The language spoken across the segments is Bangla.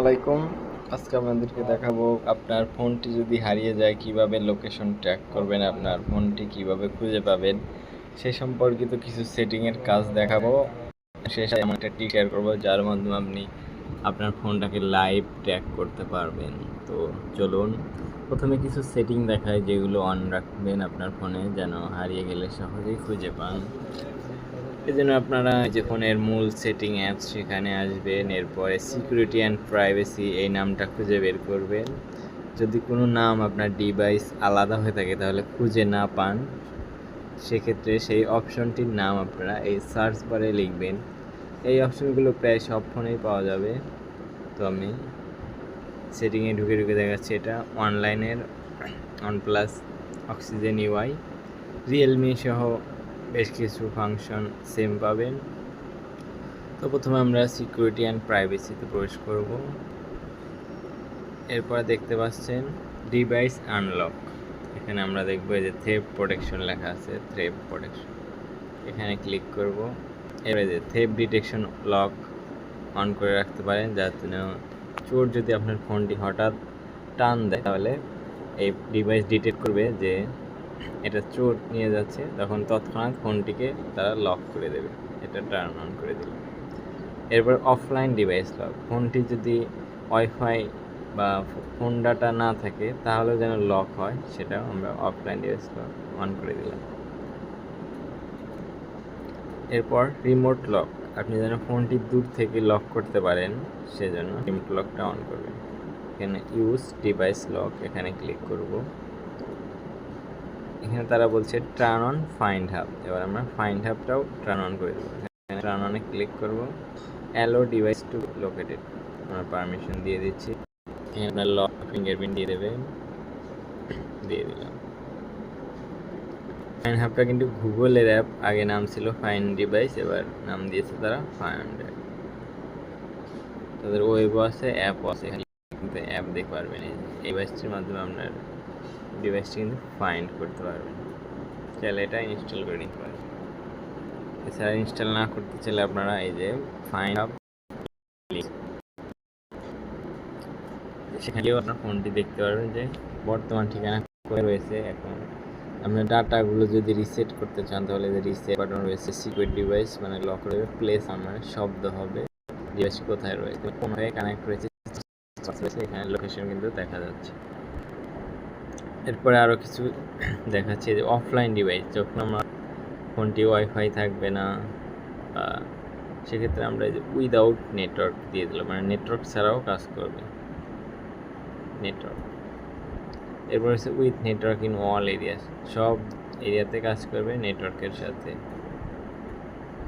আলাইকুম। আজকে আপনাদেরকে দেখাবো আপনার ফোনটি যদি হারিয়ে যায় কীভাবে লোকেশন ট্র্যাক করবেন, আপনার ফোনটি কীভাবে খুঁজে পাবেন, সে সম্পর্কিত কিছু সেটিংয়ের কাজ দেখাবো। শেষে আমি একটা টিক শেয়ার করব, যার মাধ্যমে আপনি আপনার ফোনটাকে লাইভ ট্র্যাক করতে পারবেন। তো চলুন, প্রথমে কিছু সেটিং দেখায় যেগুলো অন রাখবেন আপনার ফোনে, যেন হারিয়ে গেলে সহজেই খুঁজে পান। এই জন্য আপনারা যে ফোনের মূল সেটিং অ্যাপস সেখানে আসবেন, এরপরে সিকিউরিটি অ্যান্ড প্রাইভেসি এই নামটা খুঁজে বের করবেন। যদি কোনো নাম আপনার ডিভাইস আলাদা হয়ে থাকে তাহলে খুঁজে না পান। সেক্ষেত্রে সেই অপশনটির নাম আপনারা এই সার্চ বারে লিখবেন। এই অপশনগুলো প্রায় সব ফোনেই পাওয়া যাবে। তো আমি সেটিংয়ে ঢুকে ঢুকে দেখাচ্ছি, এটা অনলাইনের ওয়ানপ্লাস অক্সিজেন ইউআই রিয়েলমি সহ বেশ কিছু ফাংশন সেম পাবেন। তো প্রথমে আমরা সিকিউরিটি অ্যান্ড প্রাইভেসিতে প্রবেশ করব। এরপর দেখতে পাচ্ছেন ডিভাইস আনলক এখানে আমরা দেখব যে থ্রেপ প্রোটেকশন লেখা আছে থ্রেপ প্রোটেকশন এখানে ক্লিক করব। এবারে যে থেপ ডিটেকশন লক অন করে রাখতে পারেন, যাতে না চোর যদি আপনার ফোনটি হঠাৎ টান দেয়, তাহলে এই ডিভাইস ডিটেক্ট করবে যে এটা চোর নিয়ে যাচ্ছে, তখন তৎক্ষণাৎ ফোনটিকে তারা লক করে দেবে। এটা টার্ন অন করে দিল। এরপর অফলাইন ডিভাইস লক ফোনটি যদি ওয়াইফাই বা ফোন ডাটা না থাকে তাহলে যেন লক হয় সেটা আমরা অফলাইন ডিভাইস লক অন করে দিলাম। এরপর রিমোট লক আপনি যেন ফোনটি দূর থেকে লক করতে পারেন, সেজন্য রিমোট লকটা অন করবেন। এখানে ইউজ ডিভাইস লক এখানে ক্লিক করব। এখানে তারা বলছে টার্ন অন ফাইন্ড হাব এবার আমরা ফাইন্ড হাবটাও টার্ন অন করে দেবো। টার্ন অনে ক্লিক করব। অ্যালো ডিভাইস টু লোকেটেড আমরা পারমিশন দিয়ে দিচ্ছি। এখানে আপনার লক ফিঙ্গারপ্রিন্ট দিয়ে দেবেন দিয়ে দিলাম। ফাইন হাবটা কিন্তু গুগলের অ্যাপ আগে নাম ছিল ফাইন ডিভাইস এবার নাম দিয়েছে তারা ফাইন তাদের ওয়েবও আছে অ্যাপও আছে। এখানে অ্যাপ দেখতে পারবেন। এই ডিভাইসটির মাধ্যমে আপনার ডিভাইসটি কিন্তু ফাইন্ড করতে পারবেন চাইলে এটা ইনস্টল করে নিতে পারেন। এছাড়া ইনস্টল না করতে চাইলে আপনারা এই যে ফাইন্ড আপ সেখানেও আপনার ফোনটি দেখতে পারবেন যে বর্তমান ঠিকানা রয়েছে এখন। আপনার ডাটাগুলো যদি রিসেট করতে চান, তাহলে যে রিসেট বাটন রয়েছে সিকিউর ডিভাইস মানে লক রয়েছে প্লেস আমার শব্দ হবে ডিভাইস কোথায় রয়েছে। কোন কানেক্ট রয়েছে এখানে লোকেশন কিন্তু দেখা যাচ্ছে। এরপরে আরও কিছু দেখাচ্ছে যে অফলাইন ডিভাইস যখন আমার ফোনটি ওয়াইফাই থাকবে না সেক্ষেত্রে আমরা যে উইদাউট নেটওয়ার্ক দিয়ে দিলাম মানে নেটওয়ার্ক ছাড়াও কাজ করবে। নেটওয়ার্ক এরপর হচ্ছে with network in all area সব এরিয়াতে কাজ করবে নেটওয়ার্কের সাথে।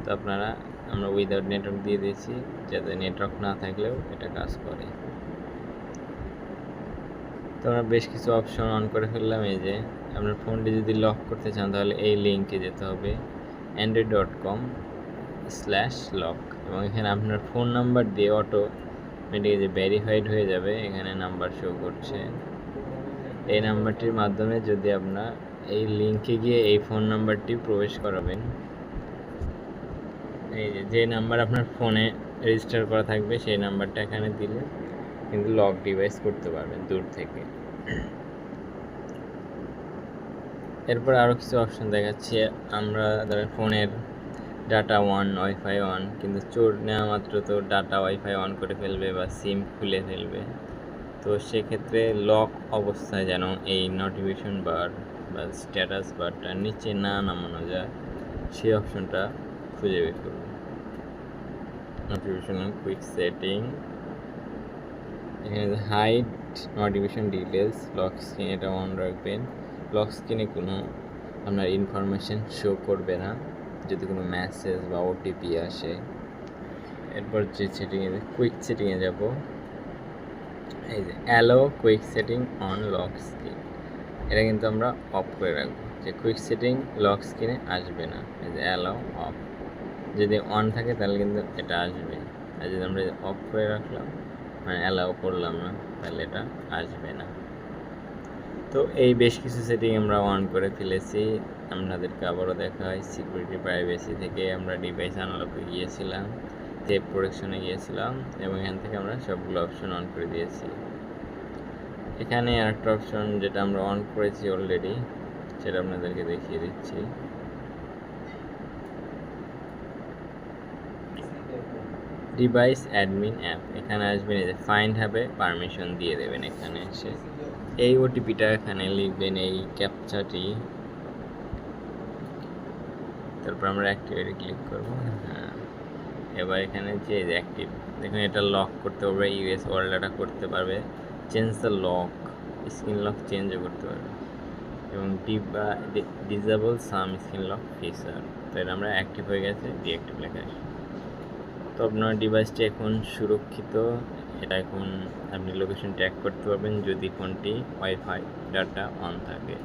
তো আপনারা, আমরা উইদাউট নেটওয়ার্ক দিয়ে দিয়েছি, যাতে নেটওয়ার্ক না থাকলেও এটা কাজ করে। তো আমরা বেশ কিছু অপশন অন করে ফেললাম, এই যে আপনার ফোনটি যদি লক করতে চান তাহলে এই লিঙ্কে যেতে হবে android dot com slash lock এবং এখানে আপনার ফোন নাম্বার দিয়ে অটো মেটিকে যে ভেরিফাইড হয়ে যাবে, এখানে নাম্বার শো করছে। এই নাম্বারটির মাধ্যমে যদি আপনার এই লিঙ্কে গিয়ে এই ফোন নাম্বারটি প্রবেশ করাবেন, এই যে যে নাম্বার আপনার ফোনে রেজিস্টার করা থাকবে সেই নাম্বারটা এখানে দিলে কিন্তু লক ডিভাইস করতে পারবেন দূর থেকে। এরপর আরও কিছু অপশন দেখাচ্ছে। আমরা ধরেন ফোনের ডাটা অন ওয়াইফাই অন কিন্তু চোর নেওয়া মাত্র তো ডাটা ওয়াইফাই অন করে ফেলবে বা সিম খুলে ফেলবে। তো সেক্ষেত্রে লক অবস্থায় যেন এই নোটিফিকেশন বার বা স্ট্যাটাস বারটা নিচে না নামানো যায়, সেই অপশনটা খুঁজে বের করুন। নোটিফিকেশন কুইক সেটিং এখানে hide notification details lock screen এটা অন রাখবেন। লক স্ক্রিনে কোনো আপনার ইনফরমেশন শো করবে না, যদি কোনো মেসেজ বা ওটিপি আসে। এরপর যে সেটিংয়ে কুইক সেটিংয়ে যাব। এই যে allow quick setting on lock screen এটা কিন্তু আমরা অফ করে রাখব, যে কুইক সেটিং লক স্ক্রিনে আসবে না। এই যে অ্যালো অফ যদি অন থাকে তাহলে কিন্তু এটা আসবে আর যদি আমরা অফ করে রাখলাম মানে অ্যালাউ করলাম না, তাহলে এটা আসবে না। তো এই বেশ কিছু সেটিং আমরা অন করে ফেলেছি। আপনাদেরকে আবারও দেখা হয় সিকিউরিটি প্রাইভেসি থেকে আমরা ডিভাইস আনলকে গিয়েছিলাম টেপ প্রোডাকশনে গিয়েছিলাম, এবং এখান থেকে আমরা সবগুলো অপশন অন করে দিয়েছি। এখানে আরেকটা অপশন যেটা আমরা অন করেছি অলরেডি সেটা আপনাদেরকে দেখিয়ে দিচ্ছি। ডিভাইস অ্যাডমিন অ্যাপ এখানে আসবেন এই যে ফাইন্ড হবে পারমিশন দিয়ে দেবেন এখানে এসে। এই ওটিপিটা এখানে লিখবেন, এই ক্যাপচাটি তারপর আমরা অ্যাক্টিভেটে ক্লিক করব হ্যাঁ। এবার এখানে যে অ্যাক্টিভ দেখুন এটা লক করতে পারবে ইউএস ওয়ার্ল্ডটা করতে পারবে। Change the lock screen lock চেঞ্জও করতে পারবে। এবং ডিবা disable some screen lock feature তো এটা আমরা অ্যাক্টিভ হয়ে গেছে ডিঅ্যাক্টিভ লেখা আসে তো আপনার ডিভাইসটি এখন সুরক্ষিত। এটা এখন আপনি লোকেশন ট্র্যাক করতে পারবেন যদি ফোনটি ওয়াইফাই ডাটা অন থাকে।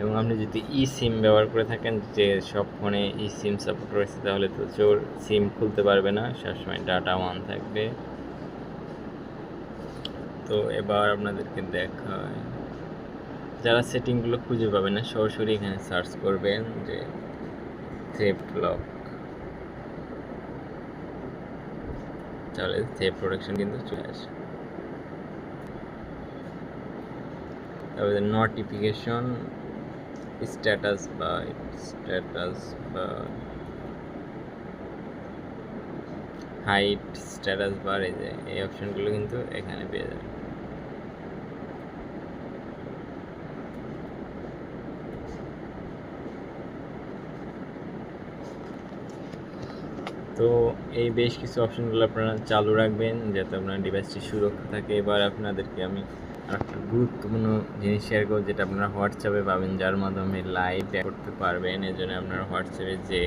এবং আপনি যদি ই সিম ব্যবহার করে থাকেন, যে সব ফোনে ই সিম সাপোর্ট রয়েছে, তাহলে তো চোর সিম খুলতে পারবে না, সবসময় ডাটা অন থাকবে। তো এবার আপনাদেরকে দেখায়। যারা সেটিংগুলো খুঁজে পাবে না, সরাসরি এখানে সার্চ করবেন যে সেফট লক তাহলে সেভ প্রোডাকশন কিন্তু চলে আসে। তারপরে নোটিফিকেশন স্ট্যাটাস বা স্ট্যাটাস বা হাইট স্ট্যাটাস বার এই যে, এই অপশনগুলো কিন্তু এখানে পেয়ে যাবে তো এই বেশ কিছু অপশনগুলো আপনারা চালু রাখবেন যাতে আপনার ডিভাইসটি সুরক্ষা থাকে। এবার আপনাদেরকে আমি একটা গুরুত্বপূর্ণ জিনিস শেয়ার করব, যেটা আপনারা হোয়াটসঅ্যাপে পাবেন, যার মাধ্যমে লাইভ করতে পারবেন। এই জন্য আপনার হোয়াটসঅ্যাপে যে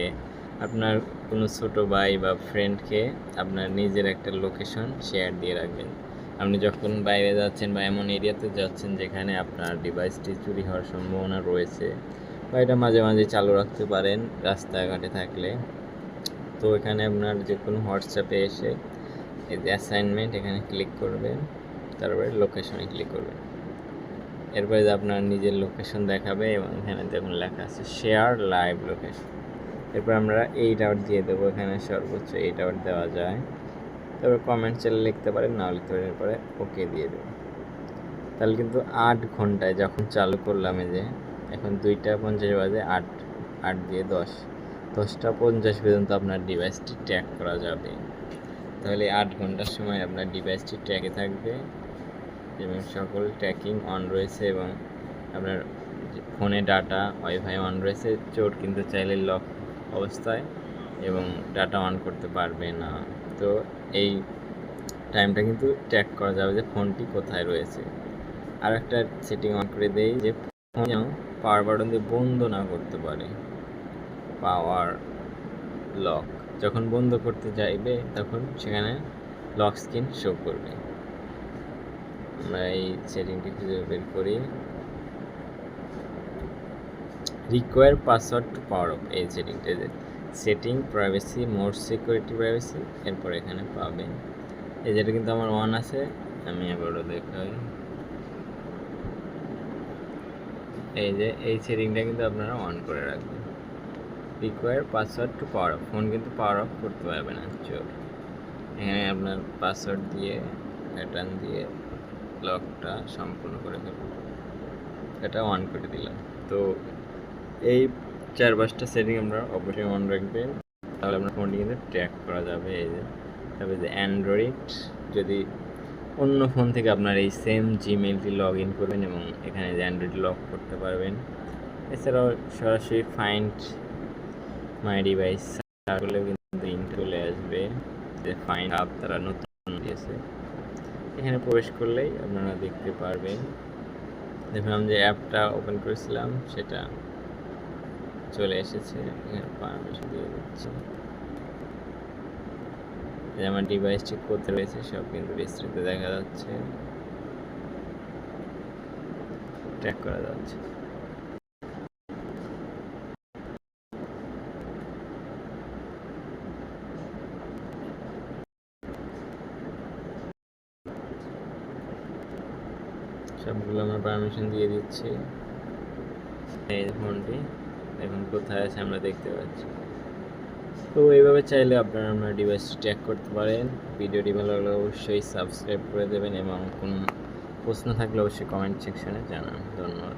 আপনার কোনো ছোটো ভাই বা ফ্রেন্ডকে আপনার নিজের একটা লোকেশন শেয়ার দিয়ে রাখবেন। আপনি যখন বাইরে যাচ্ছেন বা এমন এরিয়াতে যাচ্ছেন যেখানে আপনার ডিভাইসটি চুরি হওয়ার সম্ভাবনা রয়েছে, বা এটা মাঝে মাঝে চালু রাখতে পারেন রাস্তাঘাটে থাকলে। তো এখানে আপনার যে কোনো হোয়াটসঅ্যাপে এসে অ্যাসাইনমেন্ট এখানে ক্লিক করবেন, তারপরে লোকেশনে ক্লিক করবেন। এরপরে আপনার নিজের লোকেশন দেখাবে এবং এখানে দেখুন লেখা আছে শেয়ার লাইভ লোকেশন এরপর আমরা এইট আউট দিয়ে দেবো, এখানে সর্বোচ্চ এইট আউট দেওয়া যায়। তারপর কমেন্ট চাইলে লিখতে পারেন, না লিখতে পারেন এরপরে ওকে দিয়ে দেবো। তাহলে কিন্তু আট ঘন্টায় যখন চালু করলাম এই যে, এখন দুইটা পঞ্চাশ বাজে আট আট দিয়ে দশ। দশটা পঞ্চাশ পর্যন্ত আপনার ডিভাইসটি ট্র্যাক করা যাবে। তাহলে আট ঘণ্টার সময় আপনার ডিভাইসটি ট্র্যাকে থাকবে এবং সকল ট্র্যাকিং অন রয়েছে এবং আপনার ফোনে ডাটা ওয়াইফাই অন রয়েছে। চোর কিন্তু চাইলে লক অবস্থায় এবং ডাটা অন করতে পারবে না। তো এই টাইমটা কিন্তু ট্র্যাক করা যাবে যে ফোনটি কোথায় রয়েছে। আর একটা সেটিং অন করে দেই যে ফোন পাওয়ার বাটন দিয়ে বন্ধ না করতে পারে। Power lock. যখন বন্ধ করতে যাইবে, তখন সেখানে লক স্ক্রিন শো করবে। আমরা এই সেটিংটি খুঁজে বের করি। Require password to power off এই সেটিংটা। যে setting privacy more security privacy এরপর এখানে পাবেন। এই যেটা কিন্তু আমার অন আছে, আমি আবারও দেখাই। এই যে, এই সেটিংটা কিন্তু আপনারা অন করে রাখবেন। Require password to power off phone কিন্তু পাওয়ার অফ করতে পারবে না চোর এখানে আপনার পাসওয়ার্ড দিয়ে প্যাটার্ন দিয়ে লকটা সম্পূর্ণ করে ফেলব এটা অন করে দিলাম। তো এই চার পাঁচটা সেটিং আমরা অবশ্যই অন রাখবেন। তাহলে আপনার ফোনটি কিন্তু ট্র্যাক করা যাবে। এই যে, তারপরে যে অ্যান্ড্রয়েড যদি অন্য ফোন থেকে আপনার এই সেম জিমেলটি লগ ইন করবেন এবং এখানে যে অ্যান্ড্রয়েড লক করতে পারবেন। এছাড়াও সরাসরি ফাইন্ড মাই ডিভাইস করলেও কিন্তু লিঙ্ক চলে আসবে। যে ফাইন্ড আপ তারা নতুন দিয়েছে। এখানে প্রবেশ করলেই আপনারা দেখতে পারবেন। দেখুন আমি যে অ্যাপটা ওপেন করেছিলাম, সেটা চলে এসেছে। এখানে পারমিশন দিয়ে দিচ্ছি। আমার ডিভাইসটি কোথায় রয়েছে, সব কিন্তু বিস্তৃত দেখা যাচ্ছে। ট্র্যাক করা যাচ্ছে। সবগুলো আমরা পারমিশন দিয়ে দিচ্ছি। এই ফোনটি এখন কোথায় আছে, আমরা দেখতে পাচ্ছি। তো এইভাবে চাইলে আপনারা আপনার ডিভাইসটি ট্র্যাক করতে পারেন। ভিডিওটি ভালো লাগলে অবশ্যই সাবস্ক্রাইব করে দেবেন এবং কোনো প্রশ্ন থাকলে অবশ্যই কমেন্ট সেকশনে জানান। ধন্যবাদ।